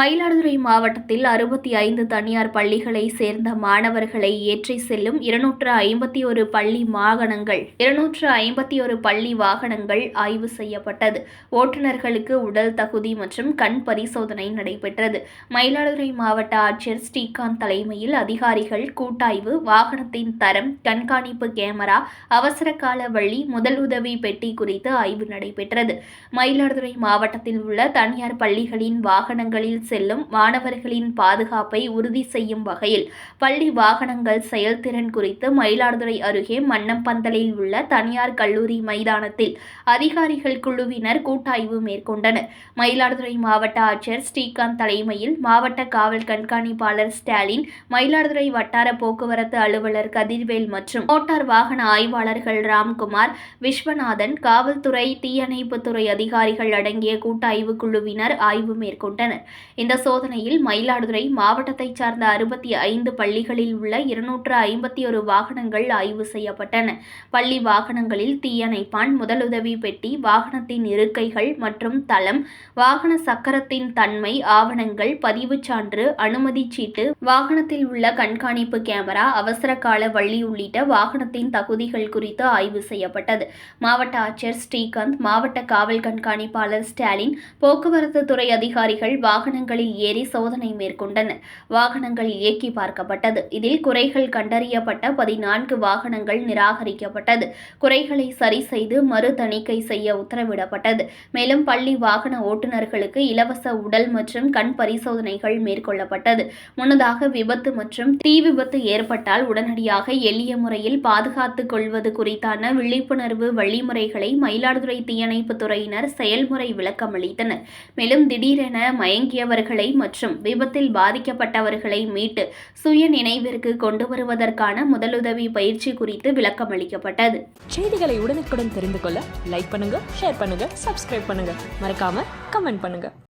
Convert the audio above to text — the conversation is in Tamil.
மயிலாடுதுறை மாவட்டத்தில் அறுபத்தி ஐந்து தனியார் பள்ளிகளை சேர்ந்த மாணவர்களை ஏற்றி செல்லும் இருநூற்று ஐம்பத்தி ஒரு பள்ளி வாகனங்கள் இருநூற்று ஐம்பத்தி ஒரு பள்ளி வாகனங்கள் ஆய்வு செய்யப்பட்டது. ஓட்டுநர்களுக்கு உடல் தகுதி மற்றும் கண் பரிசோதனை நடைபெற்றது. மயிலாடுதுறை மாவட்ட ஆட்சியர் ஸ்ரீகாந்த் தலைமையில் அதிகாரிகள் கூட்டாய்வு வாகனத்தின் தரம் கண்காணிப்பு கேமரா அவசர கால வழி முதலுதவி பெட்டி குறித்து ஆய்வு நடைபெற்றது. மயிலாடுதுறை மாவட்டத்தில் உள்ள தனியார் பள்ளிகளின் வாகனங்களில் செல்லும் மாணவர்களின் பாதுகாப்பை உறுதி செய்யும் வகையில் பள்ளி வாகனங்கள் செயல்திறன் குறித்து மயிலாடுதுறை அருகே மன்னம்பந்தலில் உள்ள தனியார் கல்லூரி மைதானத்தில் அதிகாரிகள் குழுவினர் கூட்டாய்வு மேற்கொண்டனர். மயிலாடுதுறை மாவட்ட ஆட்சியர் ஸ்ரீகாந்த் தலைமையில் மாவட்ட காவல் கண்காணிப்பாளர் ஸ்டாலின் மயிலாடுதுறை வட்டார போக்குவரத்து அலுவலர் கதிர்வேல் மற்றும் மோட்டார் வாகன ஆய்வாளர்கள் ராம்குமார் விஸ்வநாதன் காவல்துறை தீயணைப்புத்துறை அதிகாரிகள் அடங்கிய கூட்டாய்வு குழுவினர் ஆய்வு மேற்கொண்டனர். இந்த சோதனையில் மயிலாடுதுறை மாவட்டத்தைச் சார்ந்த அறுபத்தி ஐந்து பள்ளிகளில் உள்ள இருநூற்று ஐம்பத்தி ஒரு வாகனங்கள் ஆய்வு செய்யப்பட்டன. பள்ளி வாகனங்களில் தீயணைப்பான் முதலுதவி பெட்டி வாகனத்தின் இருக்கைகள் மற்றும் தளம் வாகன சக்கரத்தின் தன்மை ஆவணங்கள் பதிவுச் சான்று அனுமதி சீட்டு வாகனத்தில் உள்ள கண்காணிப்பு கேமரா அவசர கால வள்ளி உள்ளிட்ட வாகனத்தின் தகுதிகள் குறித்து ஆய்வு செய்யப்பட்டது. மாவட்ட ஆட்சியர் ஸ்ரீகாந்த் மாவட்ட காவல் கண்காணிப்பாளர் ஸ்டாலின் போக்குவரத்து துறை அதிகாரிகள் வாகனங்கள் வாகனங்களில் ஏறி சோதனை மேற்கொண்டனர் வாகனங்கள் இயக்கி பார்க்கப்பட்டது. இதில் குறைகள் கண்டறியப்பட்ட பதினான்கு வாகனங்கள் நிராகரிக்கப்பட்டது. குறைகளை சரி செய்து மறு தணிக்கை செய்ய உத்தரவிடப்பட்டது. மேலும் பள்ளி வாகன ஓட்டுநர்களுக்கு இலவச உடல் மற்றும் கண் பரிசோதனைகள் மேற்கொள்ளப்பட்டது. முன்னதாக விபத்து மற்றும் தீ விபத்து ஏற்பட்டால் உடனடியாக எளிய முறையில் பாதுகாத்துக் கொள்வது குறித்தான விழிப்புணர்வு வழிமுறைகளை மயிலாடுதுறை தீயணைப்புத் துறையினர் செயல்முறை விளக்கமளித்தனர். மேலும் திடீரென மயங்கியவர்கள் மற்றும் விபத்தில் பாதிக்கப்பட்டவர்களை மீட்டு சுய நினைவிற்கு கொண்டு வருவதற்கான முதலுதவி பயிற்சி குறித்து விளக்கம் அளிக்கப்பட்டது. செய்திகளை உடனுக்குடன் தெரிந்து கொள்ள லைக் பண்ணுங்க ஷேர் பண்ணுங்க சப்ஸ்கிரைப் பண்ணுங்க. மறக்காம கமெண்ட் பண்ணுங்க.